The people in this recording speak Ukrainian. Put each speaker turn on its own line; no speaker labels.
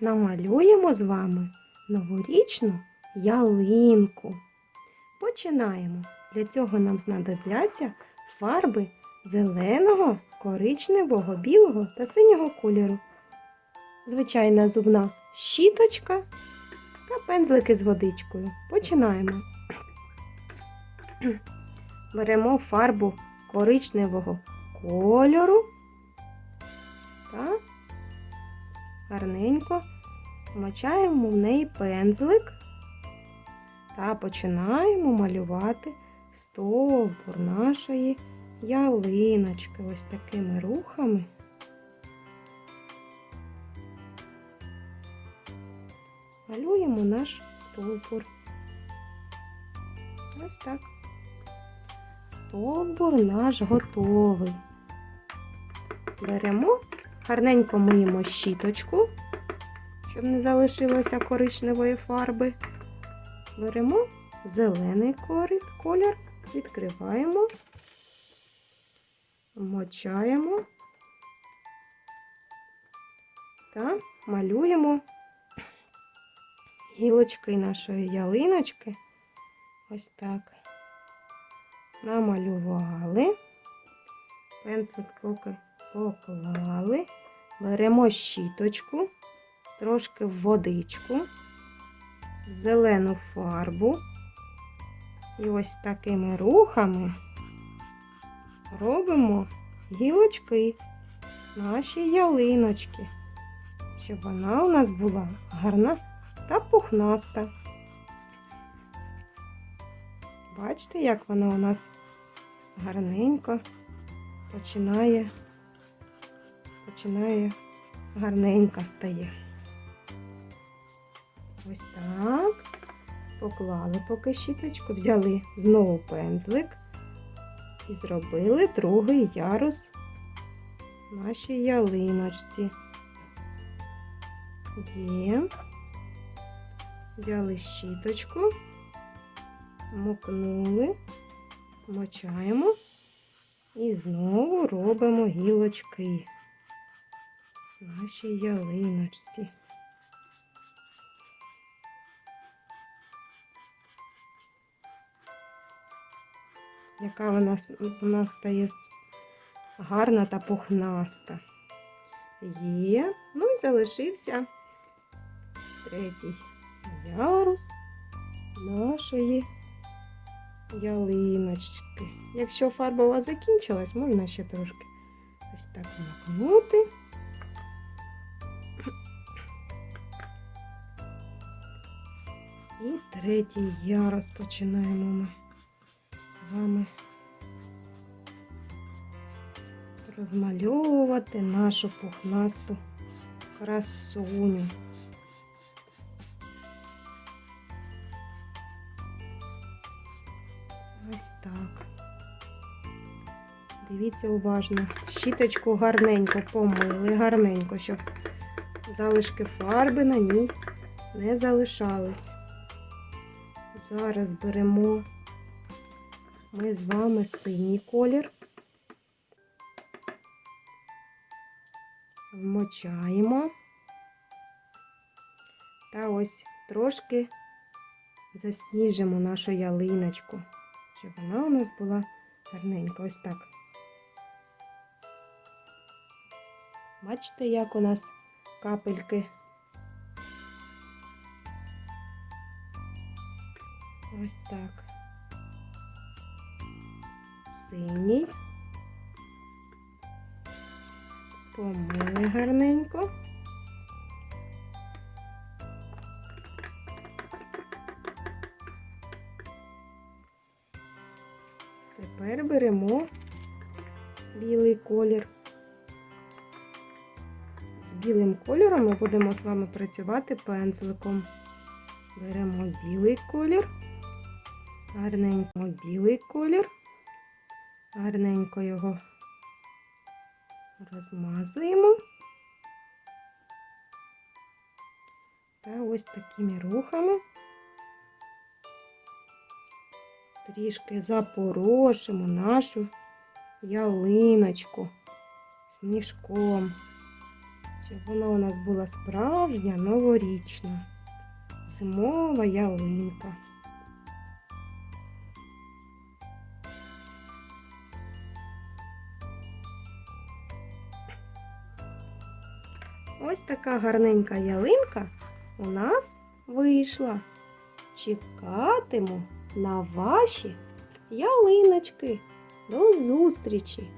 намалюємо з вами новорічну ялинку. Починаємо. Для цього нам знадобляться фарби зеленого, коричневого, білого та синього кольору. Звичайна зубна щіточка та пензлики з водичкою. Починаємо. Беремо фарбу коричневого кольору гарненько вмочаємо в неї пензлик та починаємо малювати стовбур нашої ялиночки ось такими рухами. Малюємо наш стовбур. Ось так. Стовбур наш готовий. Беремо, гарненько миємо щіточку, щоб не залишилося коричневої фарби. Беремо зелений колір, відкриваємо, вмочаємо та малюємо гілочки нашої ялиночки. Ось так. Намалювали. Пензлик поки поклали. Беремо щіточку, трошки в водичку, в зелену фарбу. І ось такими рухами робимо гілочки наші ялиночки, щоб вона у нас була гарна та пухнаста. Бачите, як вона у нас гарненько починає, починає гарненька стає. Ось так. Поклали поки щіточку, взяли знову пензлик і зробили другий ярус нашій ялиночці. Є. Взяли щіточку, мокнули, мочаємо і знову робимо гілочки нашій ялиночці. Яка вона у нас стає с- гарна та пухнаста. Є. Ну і залишився третій ярус нашої ялиночки. Якщо фарба закінчилась, можна ще трошки ось так макнути. І третій ярус починаємо ми з вами розмальовувати нашу пухнасту красуню. Ось так. Дивіться уважно. Щіточку гарненько помили, гарненько, щоб залишки фарби на ній не залишались. Зараз беремо ми з вами синій колір. Вмочаємо. Та ось трошки засніжимо нашу ялиночку, щоб вона у нас була гарненька. Ось так. Бачите, як у нас капельки. Ось так. Синій. Помили гарненько. Тепер беремо білий колір. З білим кольором ми будемо з вами працювати пензликом. Беремо білий колір, гарненько білий колір, гарненько його розмазуємо. Та ось такими рухами трішки запорошимо нашу ялиночку сніжком, щоб вона у нас була справжня новорічна. Зимова ялинка. Ось така гарненька ялинка у нас вийшла. Чекатиму на ваші ялиночки. До зустрічі!